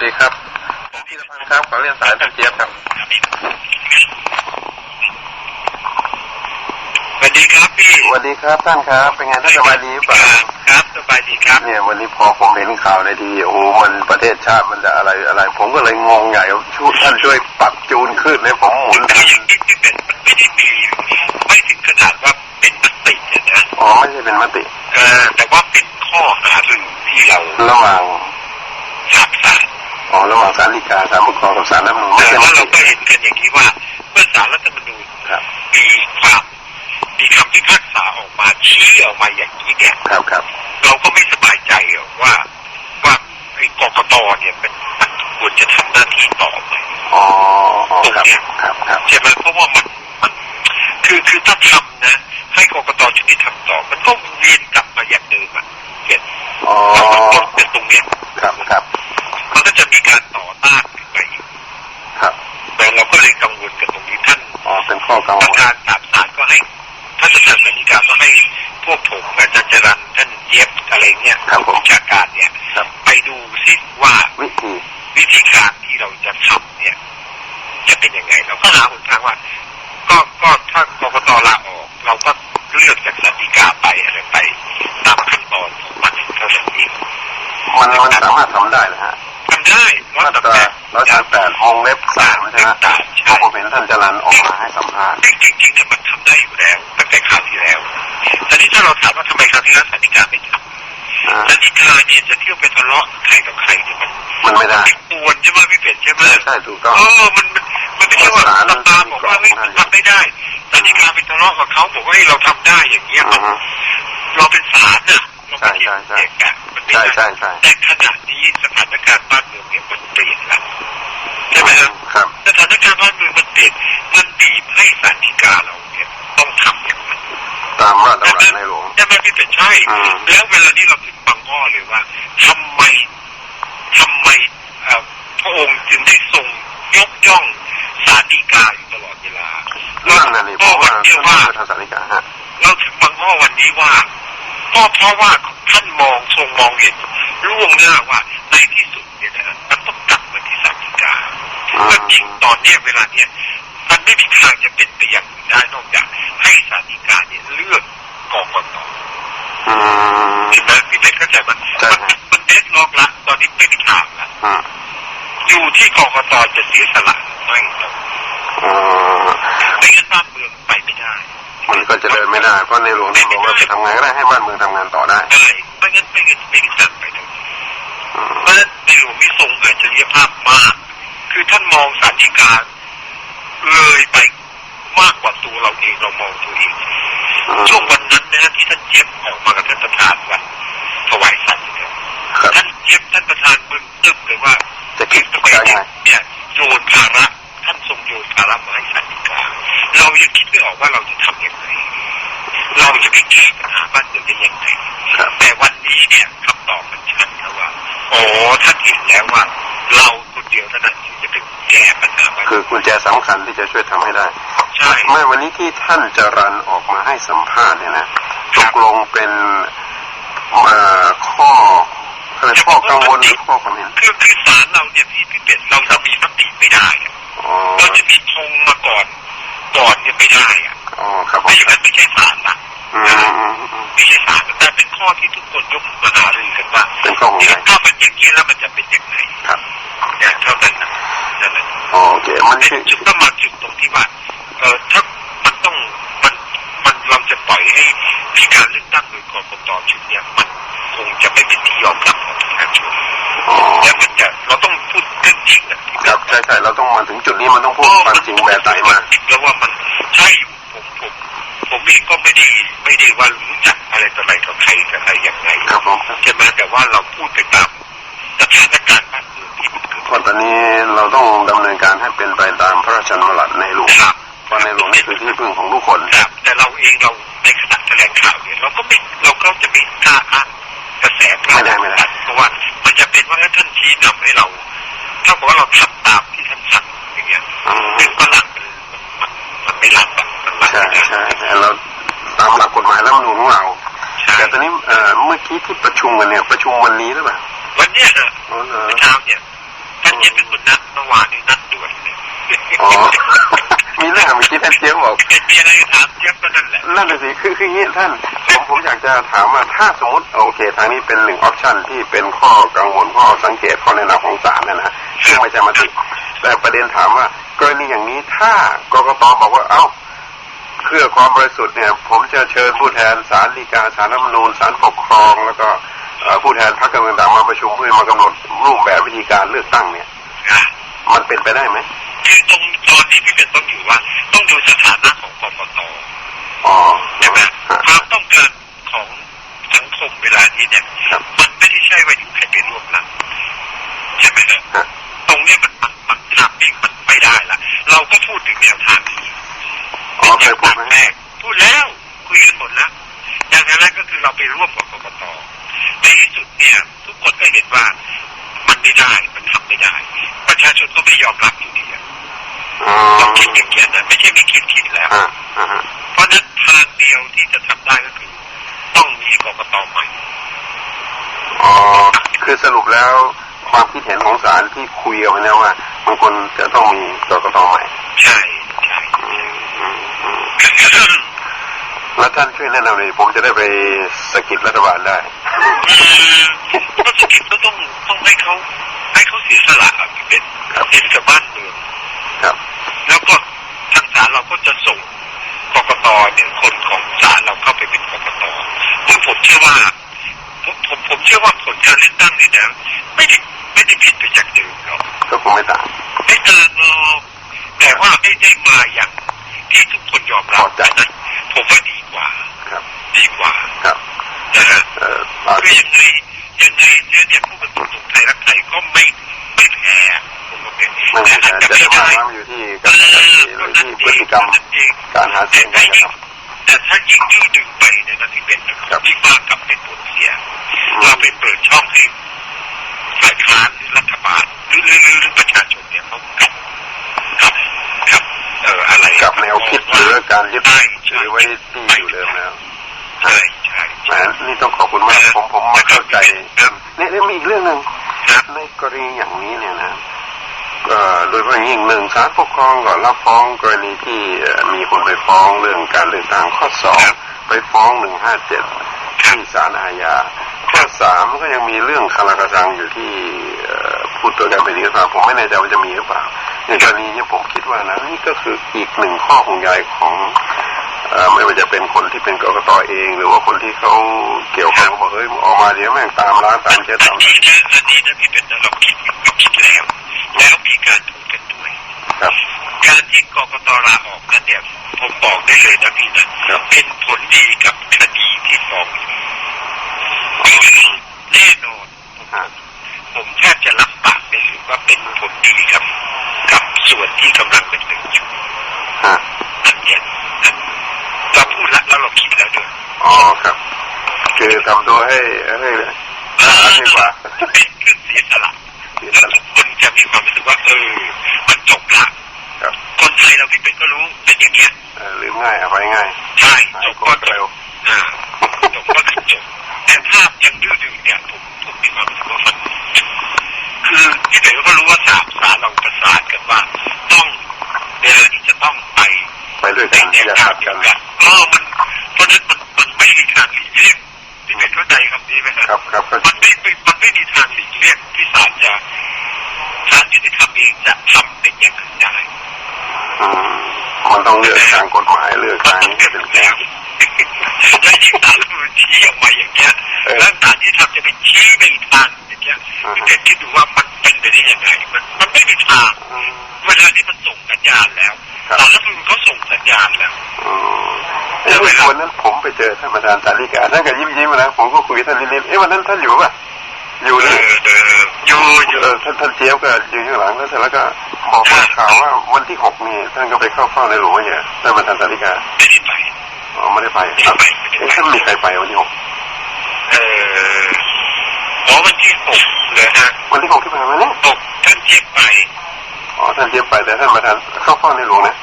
วัสดีครับผมพีรพันธ์ครับขอเรียนสายท่านเจี๊ยบครับสวัสดีครับพี่สวัสดีครับท่านครับ เป็นไงท่านสบายดีหรือเปล่าครับสบายดีครับเนี่ยวันนี้พอผมเห็นข่าวในทีโอ้โหมันประเทศชาติมันจะอะไรอะไร ผมก็เลยงงใหญ่ว่าช่วยท่านช่วยปรับจูนขึ้นให้ผมหมุนคืออย่างที่ที่เป็นมันไม่ได้มีไม่ถึงขนาดว่าเป็นมติเนี่ยนะอ๋อไม่ใช่เป็นมติเออแต่ว่าเป็นข้อหารือที่เราระหว่าง ถามศาล อ๋อระหว่างศาลฎีกาศาลปกครองกับศาลรัฐธรรมนูญไม่แต่ใช่มว่าเราติก็เห็นกันอย่างนี้ว่าเมื่อศาลรัฐธรรมนูญครับมีความมีคำพิพากษาออกมาชี้ออกมาอย่างนี้เนี่ยครับครับเราก็ไม่สบายใจหรอกว่าว่าไอ้กกตเนี่ยมันมันควรจะทำหน้าที่ต่อไหมอ๋ออ๋อครับครับครับใช่ไหมเพราะว่ามันมันคือคือถ้าทำนะ ให้กกตชุดนี้ทำต่อมันก็ากกตลาออกเราก็เลือกจากสันติกาไปอะไรไปตามขั้นตอนของมันเท่านั้นเองมันมันสามารถทำได้นะฮะทำได้ร้อยมาสามตราแปดร้อยสามแปดวงเล็บสามใช่ไหมใช่เพราะผมเห็นท่านจรันออกมาให้สัมภาษณ์จริงจริงๆเนี่ยมันทำได้อยู่แล้วตั้งแต่คราวที่แล้วแต่นี่ถ้าเราถามว่าทำไมคราวที่แล้วสันติกาไม่ทำอ่าสันติกาเนี่ยจะเที่ยวไปทะเลาะใครกับใครเนี่ยมันมันไม่ได้ปวนใช่ไหมพี่เป็ดใช่ไหมใช่ใช่ถูกต้องเออมันมันมันไม่ใช่ว่าตำตาบอกว่าเฮ้ยมันทำไม่ได้ สันติกาไปทะเลาะกับเขาบอกว่าให้ยเราทำได้อย่างเงี้ยอืมัอนฮึเราเป็นศาลน่ะเราเป็นที่ใช่ใช่เด็กอะมันไม่ใช่ได้ใช่ใช่แต่ขณะนี้สถานการณ์บ้านเมืองเนี่ยมันเปลี่ยนแล้วใช่ไหมครับครับสถานการณ์บ้านเมืองมันเปลี่ยนมันบีบให้สันติกาเราเนี่ยต้องทำอย่างนั้นตามราชดำรัสในหลวงใช่ไหมพี่เป็ดใช่อืมแล้วเวลานี้เราถึงบังอ้อเลยว่าทำไมทำไมเอ่อพระองค์จึงได้ทรงยกย่อง สาธิกาอยู่ตลอดเวลานั่นน่ะนี่เพก็ราะวัว่านนี้ท่านว่าเป็นทางสาริกาฮะเราถึงบังอ้อวันนี้ว่าก็เพราะว่าท่านมองทรงมองเห็นล่วงหน้าว่าในที่สุดเนี่ยนะมันต้องกลับมาที่สาธิกาอืก็มจริงตอนเนี้ยเวลาเนี้ยมันไม่มีทางจะเป็นไปอย่างอื่นได้นอกจากให้สาธิกาเนี่ยเลือกกกตอืมเห็นไหมพี่เป็ดเข้าใจมันใช่มันมันเดสล็อกละตอนนี้ไม่มีทางละ อืมอยู่ที่กกตจะเสียสละหรือไม่เราอืมไม่งั้นบ้านเมืองไปไม่ได้มันก็จะเดินไม่ได้เพราะในหลวงท่านบอกว่าจะทำไงก็ได้ให้บ้านเมืองทำงานต่อได้ใช่ไม่งั้นไม่งั้นไม่มีทางไปได้อืมเพราะฉะนั้นในหลวงนี่ทรงอัจฉริยภาพมาก คือท่านมองสารดีกาเลยไปมากกว่าตัวเราเองเรามองตัวเองอืมช่วงวันนั้นนะที่ท่านเจี๊ยบออกมากับท่านประธานวันถวายสัตย์เนี่ยครับท่านเจี๊ยบท่านประธานมึนตึ๊บเลยว่า จะคิด ทำไม ได้ไง เนี่ย โยนภาระท่านทรงโยนภาระมาให้สันติกาเรายังคิดไม่ออกว่าเราจะทำอย่างไรเราจะไปแก้ปัญหาบ้านเมืองได้อย่างไรครับแต่วันนี้เนี่ยคำตอบมันชัดแล้วว่าอ๋อท่านเห็นแล้วว่า เราคนเดียวเท่านั้นที่จะเป็นแก้ปัญหาบ้านคืเมือองกุญแจสำคัญที่จะช่วยทำให้ได้ใช่ไม่วันนี้ที่ท่านจรันออกมาให้สัมภาษณ์เนี่ยนะตกลงเป็นเอ่อข้ออะไรข้อ กังวลหรือข้อความเห็นคือคือศาลเราเนี่ยพี่พี่เป็ดเราจะมีมติไม่ได้อะอ๋อเราจะมีธงมาก่อนก่อนเนี่ยไม่ได้อะอ๋อครับผไม่มอย่างนั้นไม่ใช่ศาลละอืมอืมอืมไม่ใช่ศาลแต่เป็นข้อที่ทุกคนยกมาหารือกันว่าเป็นข้อห่วงนี่ใยถ้ามันอย่างนี้แล้วมันจะเป็นยังไงครับเนี่ยเท่านั้นนะนั่นแหละอ๋อโอเคมันแต่คือจุดก็มาจุดตรงที่ว่าเออถ้ามันต้องมันมันเราจะปล่อยให้มีการเลือกตั้งโดยกกตชุดเนี้ยมันคงจะไม่เป็นที่ยอมรับ ของประชาชนอ๋อและมันจะเราต้องพูดเรื่องจริงนะครับใช่ใช่เราต้องมาถึงจุดนี้มันต้องพูดความจริงแบบไหนมาจริงแล้วว่ามันใช่อยู่ผมผมผมเองก็ไม่ได้ไม่ได้ว่ารู้จักอะไรต่ออะไรกับใครกับใครอย่างไรครับผมครับใช่ไหมแต่ว่าเราพูดไปตามสถานการณ์บ้านเมืองที่มันเกิดเพราะตอนนี้เราต้องดำเนินการให้เป็นไปตามพระราชดำรัสในหลวงครับเพราะในหลวงนี่คือที่พึ่งของทุกคนครับแต่เราเองเราในขณะแถลงข่าวเนี่ยเราก็ไม่ ชี้นำให้เราเท่ากับว่าเราทำตามที่ท่านสั่งอย่างเงี้ยอืมซึ่งฝรั่งมันมันมันไม่รับอะมันรับใช่ไม่ได้ใช่ใช่เราตามหลักกฎหมายรัฐธรรมนูญของเราใช่แต่ตอนนี้เอ่อเมื่อกี้ที่ประชุมกันเนี่ย ประชุมวันนี้หรือเปล่าวันเนี้ยฮะอ๋อเหรอเมื่อเช้าเนี่ยท่านเจี๊ยบเป็นคนนัดเมื่อวานนี้นัดด่วนเลยอ๋อมีเรื่องเมื่อกี้ท่านเจี๊ยบบอกมีอะไรถามเจี๊ยบก็นั่นแหละนั่นน่ะสิคือคืออย่างนี้ท่าน ผมผมอยากจะถามว่าถ้าสมมติโอเค ทางนี้เป็นหนึ่งออปชันที่เป็นข้อกังวลข้อสังเกตข้อแนะนำของศาลนะนะซึ่งไม่ใช่มติแต่ประเด็นถามว่ากรณีอย่างนี้ถ้ากกตบอกว่าเอ้าเพื่อความบริสุทธิ์เนี่ย ผมจะเชิญผู้แทนศาลฎีกาศาลรัฐมนูญศาลปกครอง แล้วก็ผู้แทนพรรคการเมืองต่างมาประชุมเพื่อมากำหนดรูปแบบวิธีการเลือกตั้งเนี่ย มันเป็นไปได้ไหมคือตรงตอนนี้พี่เป็นต้องอยู่ว่า ต้องดูสถานะของกกต อ๋อ ใช่ไหม ฮะ ความต้องการของสังคมเวลานี้เนี่ย ครับ มันไม่ได้ใช่ว่าอยู่ใครเป็นรวมหลังใช่ไหมฮะ ฮะ ตรงเนี้ยมันมันมันทำนี่มันไม่ได้ละเราก็พูดถึงแนวทางนี้ อ๋อ เคยพูดไหมแรกพูดแล้วคุยกันหมดแล้วอย่างแรกก็คือเราไปร่วมกับกกตในที่สุดเนี่ย ทุกคนก็เห็นว่ามันไม่ได้มันทำไม่ได้ ประชาชนก็ไม่ยอมรับอยู่ดีอะอ๋อต้องคิดอย่างเงี้ยนะไม่ใช่ไม่คิดคิดแล้วฮะอ่าฮะเพราะฉะนั้นทางเดียวที่จะทำได้ก็คือ ต้องมีกกตใหม่อ๋อคือสรุปแล้วความคิดเห็นของศาลที่คุยกันไว้แล้วว่าบางคนจะต้องมีกกตใหม่ ใช่ใช่อืมอืมอืม แล้วท่านช่วยแนะนำเลยผมจะได้ไปสกิดรัฐบาลได้อืมก็สกิปก็ต้องต้องให้เขาให้เขาเสียสละอะพี่เป็นครับเป็นกับบ้านเมืองครับ แล้วก็ทางศาลเราก็จะส่งกกตเนี่ยคนของศาลเราเข้าไปเป็นกกตซึ่งผมเชื่อว่าผมผมผมเชื่อว่าผลการเลือกตั้งนี่นะไม่ได้ไม่ได้ผิดไปจากเดิมหรอกก็คงไม่ต่างไม่ต่างหรอกแต่ว่าไม่ได้มาอย่าง ที่ทุกคนยอมรับพอใจนะผมว่าดีกว่าครับดีกว่าครับนะฮะเอ่ออ่าคือยังไงยังไงเนี่ยเนี่ยผู้กันตรงๆไทยรักไทยก็ไม่ไม่แพ้ผมว่าเป็นไม่แต่ใช่อาจจะจะไม่ได้ว่าได้มันอยู่ที่การกระทำหรือที่พฤติกรรมการหาเสียงการกระทำแต่ถ้ายิ่งยืดดึงไปเนี่ยนะที่เป็นนะคครัรับบที่มากกับเป็นผลเสีย เราไปเปิดช่องให้ฝ่ายค้านหรือรัฐบาลหรือหรือหรือหรือประชาชนเนี่ยเขากลับกลับกลับ เอ่ออะไรกับแนวคิดหรือการยึดใช่ถือไว้ที่อยู่เดิมแล้วใช่ใช่แหมนี่ต้องขอบคุณมากผมผมมาเข้าใจนี่นี่มีอีกเรื่องหนึ่งครับในกรณีอย่างนี้เนี่ยนะก็โดยเฉพาะอย่างยิ่งหนึ่งศาลปกครองก็รับฟ้องกรณีที่เอ่อมีคนไปฟ้องเรื่องการเลือกตั้งข้อสองไปฟ้องหนึ่งห้าเจ็ดที่ศาลอาญาข้อสามก็ยังมีเรื่องคาราคาซังอยู่ที่เอ่อผู้ตรวจการแผ่นดินหรือเปล่าผมไม่แน่ใจว่าจะมีหรือเปล่า ในกรณีนี้ผมคิดว่านะนี่ก็คืออีกหนึ่งข้อห่วงใยของเอ่อไม่ว่าจะเป็นคนที่เป็นกกตเอง หรือว่าคนที่เขาเกี่ยวข้องบอกเฮ้ยออกมาเดี๋ยวแม่งตามร้านตามเช็ดอัตานมนี้นะอันนี้นะพี่เป็นนะเราคิดเราคิดแล้วแล้วมีการพูดกันด้วยครับการที่กกตลาออกนั้นเนี่ยผมบอกได้เลยนะพี่นะครับเป็นผลดีกับคดีที่ฟ้องอยู่แน่นอนอ่าผมแทบจะรับปากได้เลยว่าเป็นผลดีกับกับ ส่วนที่กำลังเป็นหนึ่งอยู่ฮะอันเนี้ยนะเราพูดแล้วแล้วเราคิดแล้วด้วยอ๋อครับ คือทำตัวให้ให้หาดีกว่าเป็นเครื่องเสียสละเสียแล้วสละทุกคนจะมีความรู้สึกว่าเออมันจบละครับคนไทยเราพี่เป็ดก็รู้เป็นอย่างเงี้ยเอ่อลืมง่ายอภัยง่ายใช่หาจยบโกรก็ธจเร็วบอ่าจบก็คือจบแต่ภาพยังดื้อดึงเนี่ยผมผมมีความรู้สึกว่ามัน คือพี่เป็ดก็รู้ว่าสามสารเราประสานกันว่า ต้องเวลานี้จะต้องไปไปด้วยในกันแนวอย่าทาขังดเดีกัยวนกันเออมันเพราะฉะนั้นมันมันไม่มีทางหลีกเลี่ยงพี่เป็ดเข้าใจคำนี้ไหมครับครับครับก็มันไม่ไม่มันไม่มีทางหลีกเลี่ยงที่ศาลจะศาลยุติธรรมเองจะทำเป็นอย่างนั้นได้อืมมันต้องเลือกทางกฎหมายเลือกมันทางต้องนี้เป็นเป็นแล้ว และยิ่งศาลรัฐธรรมนูญชี้ออกมาอย่างเงี้ยแล้วศาลยุติธรรมจะไปชี้ในทางอย่างเงี้ยพี่เป็ดคิดดูว่ามันเป็นไปได้ยังไงมันมันไม่มีทางอืมเวลาที่มันส่งสัญญาณแล้วศาลรัฐธรรมนูญเขาส่งสัญญาณแล้วอืมเอ้ยวันนั้นผมไปเจอท่านประธานสาริกาท่านก็ยิ้มยิ้มๆนะผมก็คุยกับท่านนิดๆเอ้ยวันนั้นท่านอยู่ป่ะอยู่เอนะอเอออยู่อยู่เออท่านท่านเจี๊ยบก็อยู่ข้างหลังแล้วเสร็จแล้วก็บอกว่าข่าวว่าวันที่หกนี่ท่านก็ไปเข้าเฝ้าในหลวงเนี่ยท่านประธานสาริกาไม่ได้ไป อ๋อไม่ได้ไปครับเอ๊ะท่านมีใครไปวันที่หกเอออ๋อวันที่หกเลยฮะ วันที่หกที่ผ่านมาเนี่ยหกท่านเทียบไป อ๋อท่านเจี๊ยบไปแต่ท่านประธานเข้าเฝ้าในหลวงนะ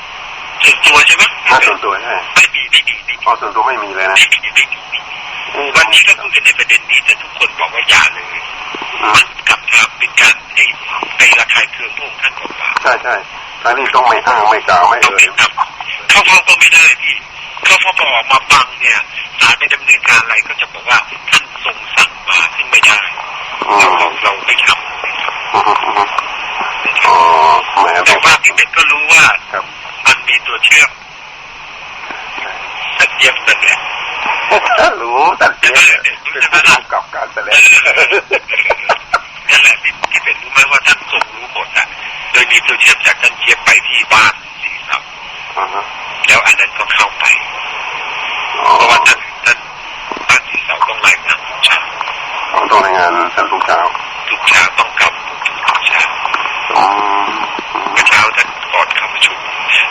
ส่วนตัวใช่ไหมถ้าส่วนตัวใช่ไม่มีไม่มีไม่มีอ๋อส่วนตัวไม่มีเลยนะไม่มีไม่มีไม่มีเอ๊ะวันนี้ก็พูดกันในประเด็นนี้แต่ทุกคนบอกว่าอย่าเลยอืมัมนกลับมาเป็นการให้ไประคายมืองพระองค์ท่านเปล่าใช่ใช่ทางนี้ต้องไม่อ้างไม่กล่าวไม่ๆต้องเอ่ยเป็นครับเข้าเฝ้าก็ไม่ได้พี่ เข้าเฝ้าพอออกมาฟังเนี่ยศาลไม่ดำเนินการอะไรก็จะบอกว่าท่านทรงสั่งมาซึ่งไม่ได้อืเรามเราเราไม่ทอืมอืมอืมอ๋อแหมำต้แต่องว่าพี่เป็ดก็รู้ว่าครับมันมีตัวเชื่อมแต่เทียบนั่นแหละรู้ตัดเจี๊ยบเนี่ยเป็นผู้กำกับการแสดงนั่นแหละที่ที่เป็นรู้ไหมว่าท่านทรงรู้หมดอะโดยมีตัวเชื่อมจากท่านเชียบไปที่บ้านสีสับอ่าฮะ แล้วอันนั้นก็เข้าไปอ๋อเพราะว่าท่านท่านบ้านสีเสาต้องรายงานทุกเช้าต้องรายงานท่านทุกเช้าทุกเช้าต้องกำทุกเช้าอืมเมื่อเช้าท่านก่อนเข้าประชุม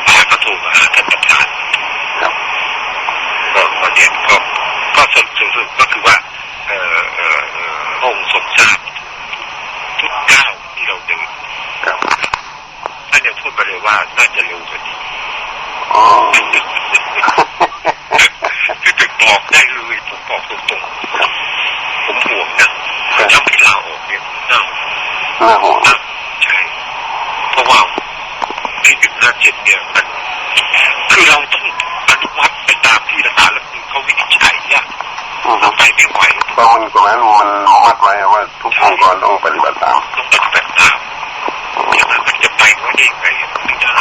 พาก็โทรมาหาท่านประธาน ครับ ก็ก็เนี่ยก็ก็สรุปสรุปก็คือว่า เอ่อเอ่อเอ่อพระองค์ทรงทราบทุกก้าวที่เราเดิน ครับ ท่านยังพูดมาเลยว่าน่าจะเร็วกว่านี้ อ๋อ คือถึงบอกได้เลยผม บอกตรงๆผมห่วงนะถ้าไม่ลาออกเนี่ยน่าน่าห่วงน่าใช่เพราะว่าที่หนึ่งห้าเจ็ดเนี่ยมันคือเราต้องอนุวัตไปตามที่สถานรัฐธรรมนูญเขาวินิจฉัยเนี่ยอืมเราไปไม่ไหวเพราะมันกฎหมายมันมัดไว้ว่าทุกองค์กรต้องปฏิบัติตามต้องปฏิบัติตามเนี่ยมันมันจะไปว่าได้ไงไม่ได้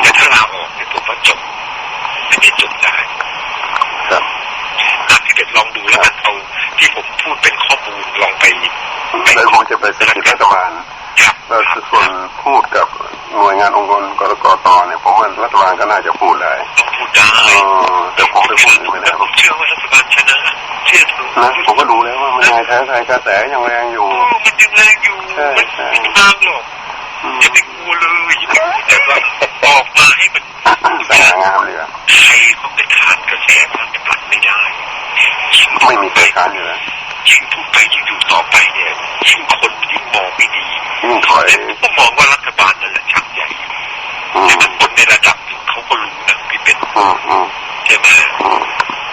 แต่ถ้าลาออกเนี่ยผมว่าจบไม่ได้จบได้ ครับ หากที่เด็ด ลองดูแล้วกันเอาที่ผมพูดเป็นข้อมูลลองไปแล้วผมจะไปสกิดรัฐบาลครับแล้วส่วนพูดกับหน่วยงานองค์กรกรกตเนี่ยผมว่ารัฐบาลก็น่าจะพูดได้ต้องพูดได้เออแต่ผมไปพูดไม่ได้ผมเชื่อว่ารัฐบาลชนะเชื่อถือนะผมก็ดูแล้วว่ามันนายแท้ไทยกระแสยังแรงอยู่โอ้มันยังแรงอยู่ใช่มันใช่ไม่มีทางหรอกอืมอย่าไปกลัวเลยแต่ว่าออกมาให้มันสง่างามเลยอะใครเขาไปทานกระแสมันจะปัดไม่ได้ยิ่ง ไม่มีใครค้านอยู่แล้วยิ่งพูดไปยิ่งอยู่ต่อไปเนี่ยยิ่งคนยิ่งมองไม่ดียิ่งถอยแต่ผมก็มองว่ารัฐบาลนั่นแหละชักใหญ่อืมแต่คนในระดับหนึ่งเขาก็รู้นะพี่เป็นอืมอืมใช่ไหมอืม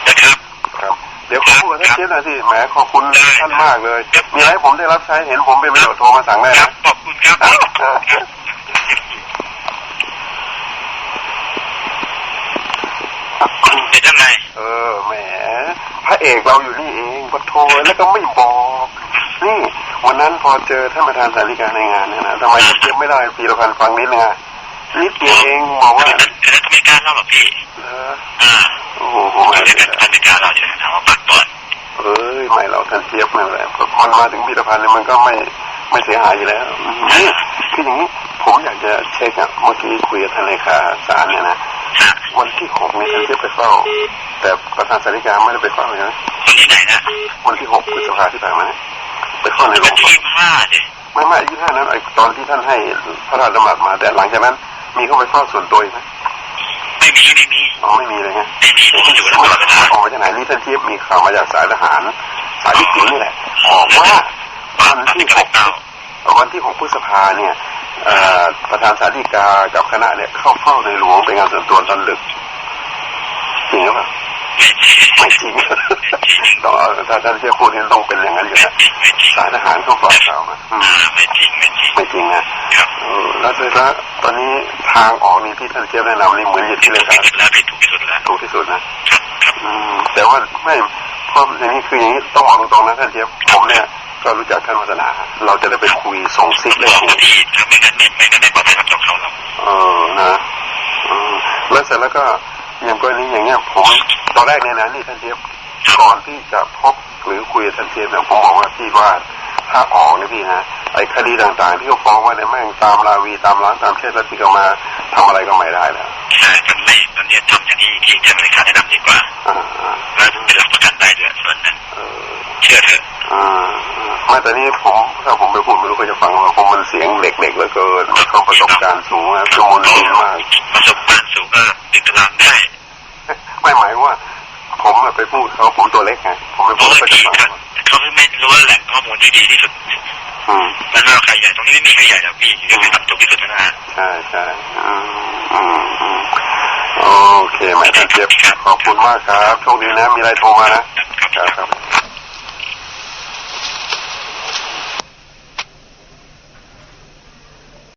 นะครับครับเดี๋ยวขอพูดกับท่านเจี๊ยบหน่อยสิแหมขอบคุณได้ท่านมากเลยมีอะไรให้ผมได้รับใช้เห็นผมเป็นประโยชน์โทรมาสั่งได้ครันะบขอบคุณครับเป็นยังไง เออแหมพระเอกเราอยู่นี่เองปะโทแล้วก็ไม่บอกนี่วันนั้นพอเจอท่านประธานสาริกาในงานเนี่ยนะทำไมท่านเจี๊ยบไม่ได้พีรพันธ์ฟังนิดนึงอะนิดเดียวเองบอกว่าอันนั้นอันนั้นไม่กล้าเล่าหรอกพี่เอออ่าโอ้โหผมอันไม่นั้นอันไม่กล้าเล่าจะถามว่าปักก่อนเอ้ยไม่เราท่านเจี๊ยบไม่เป็นไรเพราะมันมาถึงพีรพันธ์เนี่ยมันก็ไม่ไม่เสียหายอยู่แล้วนี่คืออย่างนี้ผมอยากจะเช็คอะเมื่อกี้คุยกับท่านเลขาศาลเนี่ยนะฮะ วันที่หกนี่ท่านเจี๊ยบไปเฝ้า แต่ประธานสาริกาไม่ได้ไปเฝ้าใช่ไหมคนที่ไหนนะวันที่หกพฤษภาที่ผ่านมาเนี่ยไปเข้าในโรวันงพที่ยาบาลห้าดิไม่ไม่ยี่ห้านั้นไอ้ตอนที่ท่านให้พระราชดำรัสมาแต่หลังจากนั้น มีเข้าไปเฝ้าส่วนตัวอีกไหมไม่มีไม่มีอ๋อไม่มีเลยไงไม่มีผมอยู่แล้วตลอดเวลาออกมาจากไหนนี่ท่านเทียบมีข่าวมาจากสายทหาร สายที่สิงนี่แหละบอกว่าบ้าวันนที่ที่กหระกเก้าวันที่หกพฤษภาเนี่ยเอ่อ ประธานสาธิกากับคณะเนี่ยเข้าเฝ้าในหลวงเป็นงานส่วนตัวตอนดึกจริงหรือเปล่าไม่จริงไม่จริงต้องเอาถ้าท่านเชื่อพูดเนี่ยต้องเป็นอย่างนั้นอยู่ไม่นะจริงไม่จริงสายทหารเขาฝากข่าวมาอืมอ่าไม่จริงไม่จริงไม่จริงนะครับเออแล้วเสร็จแล้วตอนนี้ทางออกนี่ที่ท่านเจี๊ยบแนะนำนี่เหมือนอยู่ที่ถูเลกขาที่สุดแล้วพี่ถูกที่สุดแล้วถูกที่สุดนะครับครับอืมแต่ว่าไม่เพราะอย่างนี้คืออย่างนี้ต้องบอกตรงๆนะท่านเจี๊ยบผมเนี่ย ก็รู้จักท่านวัฒนา เราจะได้ไปคุยส่งซิกบเลยอกคุว่ายพี่ถ้าไม่งั้นไม่ไม่งั้นไม่ปลอดภัยกับตัวเขาหรอกเออนะอืมแล้วเสร็จแล้วก็อย่างกรณีอย่างเงี้ยผมตอนแรกเนี่ยนะนี่ท่านเจี๊ยบก่อนที่จะพบหรือคุยกับท่านเจี๊ยบเนี่ยผมบอกว่าพี่ว่า ถ้าออกเนี่ยพี่นะไอ้คดีต่างๆ ที่เขาฟ้องไว้เนี่ยแม่งตามราวีตามร้านตามเทศแล้วที่เขามาทำอะไรก็ไม่ได้แล้วใช่มันไม่ตอนนี้ทำอย่างที่ที่ท่านเลขาแนะนำดีกว่าอ่าอ่าแล้วเป็นหลักประกันได้ด้วยส่วนนั้นเออเชื่อเถอะอ่าไม่แต่นี่ผมถ้าผมไปพูดไม่รู้เขาจะฟังว่าผมมันเสียงเด็กๆเหลือเกินเขาประสบการณ์สูงนะจมูกดีมากประสบการณ์สูงก็ติดตารางได้ไม่หมายว่า ผมอะไปพูดเขาผมตัวเล็กไงผมไปเพพูราะดว่าเขาจะที่ฟัง เขาไม่รู้แหล่งข้อมูลที่ดีที่สุดอืมแล้วก็ใครใหญ่ตรงนี้ไม่มีใครใหญ่หรอกพี่อยู่ที่ทำถูกที่สุดนะฮะใช่ใช่อืมอืมอืมโอเคไหมท่านเจี๊ยบขอบคุณมากครับโชคดีนะมีอะไรโทรมานะครับครับครับ